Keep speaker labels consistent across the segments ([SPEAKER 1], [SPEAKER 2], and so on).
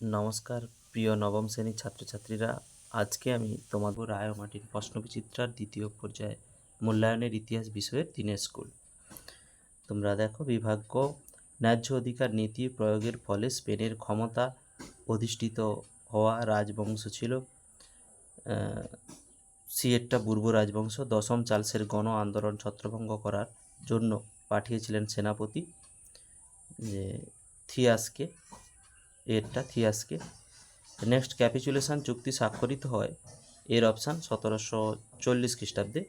[SPEAKER 1] নমস্কার, প্রিয় নবম শ্রেণির ছাত্রছাত্রীরা। আজকে আমি তোমাদের রায় মাটির প্রশ্নবিচিত্রার দ্বিতীয় পর্যায়ে মূল্যায়নের ইতিহাস বিষয়ের দিনের স্কুল। তোমরা দেখো, বিভাগ্য ন্যায্য অধিকার নীতি প্রয়োগের ফলে স্পেনের ক্ষমতা অধিষ্ঠিত হওয়া রাজবংশ ছিল। সিয়েটটা পূর্ব রাজবংশ, দশম চার্লসের গণ আন্দোলন ছত্রভঙ্গ করার জন্য পাঠিয়েছিলেন সেনাপতি, যে থিয়াসকে। এরটা থিয়াসকে। নেক্সট, ক্যাপিচুলেশন চুক্তি স্বাক্ষরিত হয়। এর অপশান সতেরোশো চল্লিশ খ্রিস্টাব্দে।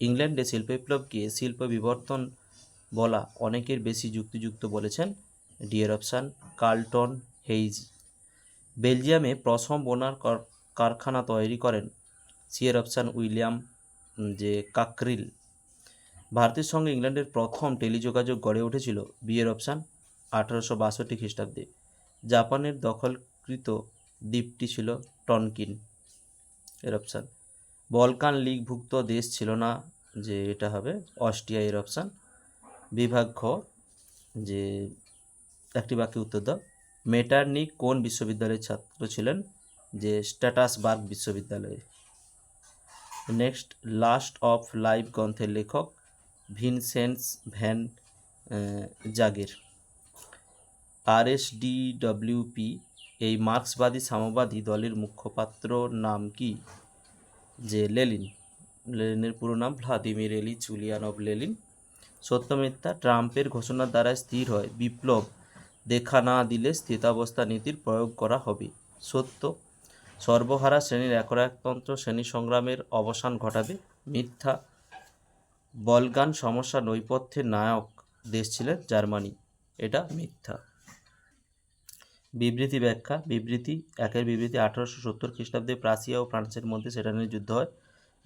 [SPEAKER 1] ইংল্যান্ডে শিল্প বিপ্লবকে শিল্প বিবর্তন বলা অনেকের বেশি যুক্তিযুক্ত বলেছেন। ডিএর অপশান, কার্লটন হেইজ। বেলজিয়ামে প্রথম বোনার কারখানা তৈরি করেন সিয়ের অপশান উইলিয়াম যে কাকরিল। ভারতের সঙ্গে ইংল্যান্ডের প্রথম টেলিযোগাযোগ গড়ে উঠেছিল বিয়ের অপশান আঠারোশো বাষট্টি খ্রিস্টাব্দে। জাপানের দখলকৃত দ্বীপটি ছিল টনকিন এর অপশান বলকান লিগভুক্ত দেশ ছিল না যে এটা হবে, অস্ট্রিয়া এর অপশান বিভাগ খ যে একটি বাক্যে উত্তর দাও। মেটার্নিক কোন বিশ্ববিদ্যালয়ের ছাত্র ছিলেন? যে স্ট্যাটাসবার্গ বিশ্ববিদ্যালয়ে। নেক্সট, লাস্ট অফ লাইভ গ্রন্থের লেখক ভিনসেন্টস ভ্যান জাগের। আরএসডিডব্লিউপি এই মার্ক্সবাদী সাম্যবাদী দলের মুখপাত্র নাম কি? যে লেলিন। লেলিনের পুরো নাম ভ্লাদিমির এলিচ উলিয়ানভ লেলিন। সত্য মিথ্যা ট্রাম্পের ঘোষণার দ্বারা স্থির হয়। বিপ্লব দেখা না দিলে স্থিতাবস্থা নীতির প্রয়োগ করা হবে। সত্য, সর্বহারা শ্রেণির একরাকতন্ত্র শ্রেণি সংগ্রামের অবসান ঘটাবে। মিথ্যা, বলগান সমস্যা নৈপথ্যের নায়ক দেশ ছিলেন জার্মানি। এটা মিথ্যা। বিবৃতি ব্যাখ্যা, বিবৃতি একের বিবৃতি আঠারোশো সত্তর খ্রিস্টাব্দে প্রাসিয়া ও ফ্রান্সের মধ্যে সেটানের যুদ্ধ হয়।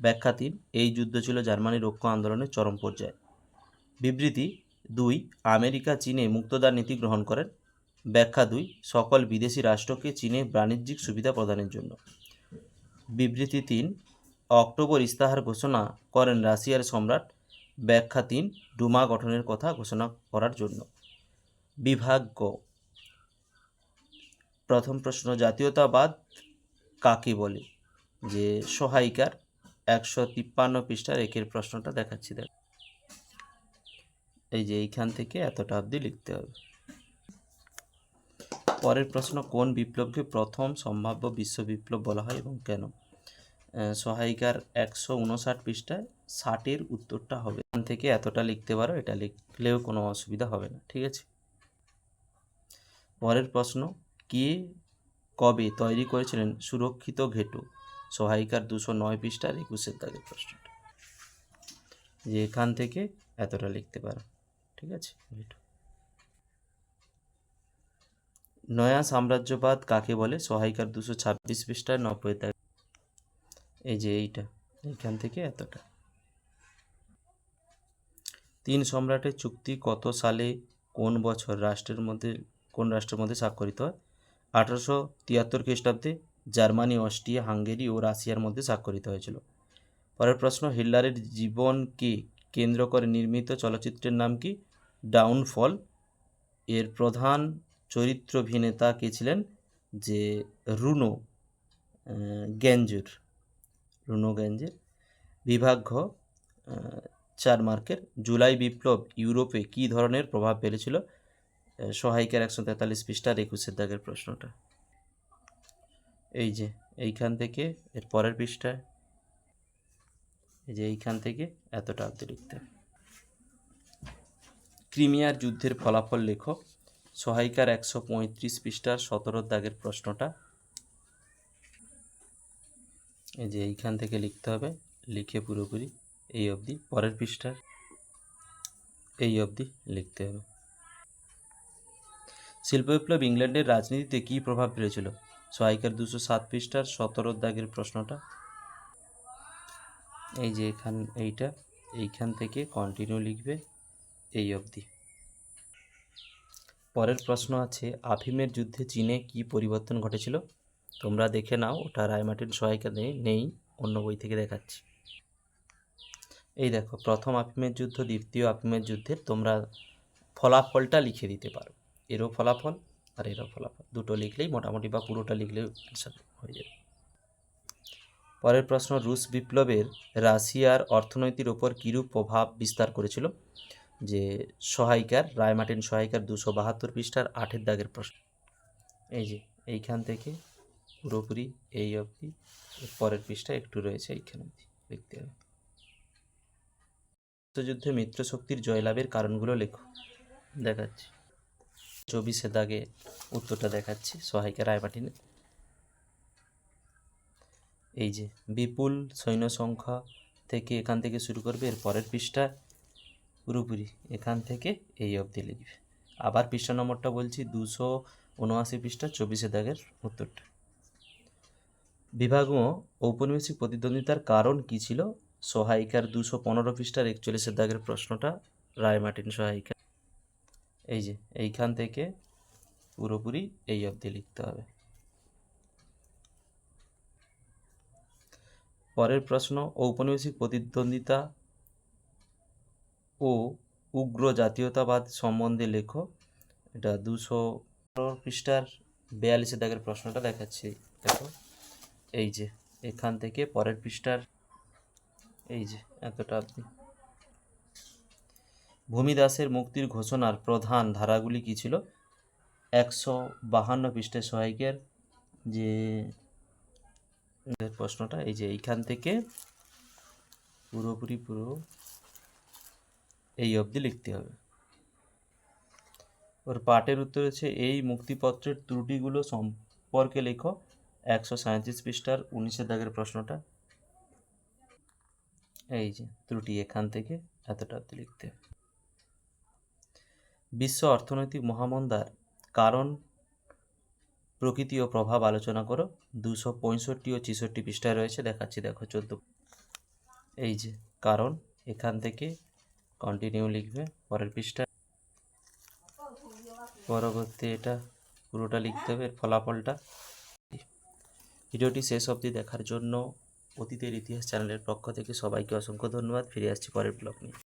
[SPEAKER 1] ব্যাখ্যা তিন, এই যুদ্ধ ছিল জার্মানির রক্ষ আন্দোলনের চরম পর্যায়ে। বিবৃতি দুই, আমেরিকা চীনে মুক্তদার নীতি গ্রহণ করেন। ব্যাখ্যা দুই, সকল বিদেশি রাষ্ট্রকে চীনে বাণিজ্যিক সুবিধা প্রদানের জন্য। বিবৃতি তিন, অক্টোবর ইস্তাহার ঘোষণা করেন রাশিয়ার সম্রাট। ব্যাখ্যা তিন, ডুমা গঠনের কথা ঘোষণা করার জন্য। বিভাগ গ প্রথম প্রশ্ন, জাতীয়তাবাদ কাকে বলে? যে সহায়িকার একশো তিপ্পান্ন পৃষ্ঠার একের প্রশ্নটা দেখাচ্ছি, দেখ। এই যে এইখান থেকে এতটা অবধি লিখতে হবে। পরের প্রশ্ন, কোন বিপ্লবকে প্রথম সম্ভাব্য বিশ্ব বিপ্লব বলা হয় এবং কেন? সহায়িকার একশো উনষাট পৃষ্ঠায় ষাটের উত্তরটা হবে। এখান থেকে এতটা লিখতে পারো, এটা লিখলেও কোনো অসুবিধা হবে না, ঠিক আছে? পরের প্রশ্ন কে কবে তৈরি করেছিলেন সুরক্ষিত ঘেটু? সহায়িকার দুশো নয় পৃষ্ঠার একুশের দাগের প্রশ্নটা। যে এখান থেকে এতটা লিখতে পারো, ঠিক আছে? নয়া সাম্রাজ্যবাদ কাকে বলে? সহায়িকার দুশো ছাব্বিশ পৃষ্ঠার নব্বই দাগ এই যে এইটা, এইখান থেকে এতটা। তিন সম্রাটের চুক্তি কত সালে কোন বছর রাষ্ট্রের মধ্যে, কোন রাষ্ট্রের মধ্যে স্বাক্ষরিত হয়? আঠারোশো তিয়াত্তর খ্রিস্টাব্দে জার্মানি, অস্ট্রিয়া, হাঙ্গেরি ও রাশিয়ার মধ্যে স্বাক্ষরিত হয়েছিল। পরের প্রশ্ন, হিটলারের জীবনকে কেন্দ্র করে নির্মিত চলচ্চিত্রের নাম কি? ডাউনফল। এর প্রধান চরিত্রাভিনেতা কে ছিলেন? যে, রুনো গ্যাঞ্জুর রুনো গ্যাঞ্জের বিভাগ ঘ চার মার্কের। জুলাই বিপ্লব ইউরোপে কী ধরনের প্রভাব ফেলেছিল? সহায়িকার একশো তেতাল্লিশ পৃষ্ঠার একুশের দাগের প্রশ্নটা। এই যে, এইখান থেকে, এর পরের পৃষ্ঠায়, এই যে এইখান থেকে, এতটা অব্দি লিখতে। ক্রিমিয়ার যুদ্ধের ফলাফল লেখো সহায়িকার একশো পঁয়ত্রিশ পৃষ্ঠার সতেরো দাগের প্রশ্নটা। এই যে এইখান থেকে লিখতে হবে, লিখে পুরোপুরি, এই অবধি, পরের পৃষ্ঠার, এই অবধি লিখতে হবে। শিল্প বিপ্লব ইংল্যান্ডের রাজনীতিতে কী প্রভাব ফেলেছিল? সহায়িকার দুশো সাত পৃষ্ঠার সতেরো দাগের প্রশ্নটা। এই যে এখান, এইটা, এইখান থেকে কন্টিনিউ লিখবে এই অবধি। পরের প্রশ্ন আছে, আফিমের যুদ্ধে চীনে কি পরিবর্তন ঘটেছিল? তোমরা দেখে নাও, ওটা রায়মার্টিন সহায়িকা নেই নেই, অন্য বই থেকে দেখাচ্ছি। এই দেখো, প্রথম আফিমের যুদ্ধ, দ্বিতীয় আফিমের যুদ্ধের তোমরা ফলাফলটা লিখে দিতে পারো। এরও ফলাফল আর এরও ফলাফল। দুটো লিখলেই মোটামুটি বা পুরোটা লিখলেও অ্যান্সার হয়ে যাবে। পরের প্রশ্ন, রুশ বিপ্লবের রাশিয়ার অর্থনীতির ওপর কীরূপ প্রভাব বিস্তার করেছিল? যে সহায়িকার রায়মার্টিন সহায়িকার দুশো বাহাত্তর পৃষ্ঠার আঠের দাগের প্রশ্ন। এই যে, এইখান থেকে পুরোপুরি এই অবধি, পরের পৃষ্ঠা একটু রয়েছে এইখানে অবধি লিখতে হবে। যুদ্ধে মিত্র শক্তির জয়লাভের কারণগুলো লেখো। দেখাচ্ছি। চব্বিশে দাগে উত্তরটা দেখাচ্ছি সহায়িকা রায়মার্টিনে এই যে, বিপুল সৈন্য সংখ্যা থেকে এখান থেকে শুরু করবে, এর পরের পৃষ্ঠা পুরোপুরি এখান থেকে এই অবধি লিখবে। আবার পৃষ্ঠা নম্বরটা বলছি, দুশো উনআশি পৃষ্ঠা চব্বিশে দাগের উত্তরটা। বিভাগ ঔপনিবেশিক প্রতিদ্বন্দ্বিতার কারণ কি ছিল? সহায়িকার দুশো পনেরো পৃষ্ঠার একচল্লিশের দাগের প্রশ্নটা রায় মার্টিন সহায়িকা এই যে, এইখান থেকে পুরোপুরি এই অবধি লিখতে হবে। পরের প্রশ্ন, ঔপনিবেশিক প্রতিদ্বন্দ্বিতা ও উগ্র জাতীয়তাবাদ সম্বন্ধে লেখো। এটা দুশো পৃষ্ঠার বেয়াল্লিশে দাগের প্রশ্নটা দেখাচ্ছি। দেখো, এই যে, এখান থেকে পরের পৃষ্ঠার, এই যে, এতটা অবধি। ভূমিদাসের মুক্তির ঘোষণার প্রধান ধারাগুলি কী ছিল? একশো বাহান্ন পৃষ্ঠের সহায়িকের যে প্রশ্নটা, এই যে এইখান থেকে পুরোপুরি পুরো এই অবধি লিখতে হবে। ওর পাঠের উত্তর হচ্ছে, এই মুক্তিপত্রের ত্রুটিগুলো সম্পর্কে লেখো। একশো সাঁত্রিশ পৃষ্ঠার উনিশের দাগের প্রশ্নটা। এই যে ত্রুটি এখান থেকে এতটা লিখতে। বিশ্ব অর্থনৈতিক মহামন্দার, কারণ, প্রকৃতি ও প্রভাব আলোচনা করো। দুশো পঁয়ষট্টি ও ছেষট্টি পৃষ্ঠায় রয়েছে, দেখাচ্ছি, দেখো, চোদ্দ। এই যে, কারণ, এখান থেকে কন্টিনিউ লিখবে, পরের পৃষ্ঠা পরবর্তী এটা, পুরোটা লিখতে হবে ফলাফলটা। ভিডিওটি শেষ অবধি দেখার জন্য অতীতের ইতিহাস চ্যানেলের পক্ষ থেকে সবাইকে অসংখ্য ধন্যবাদ। ফিরে আসছি পরের ব্লগ নিয়ে।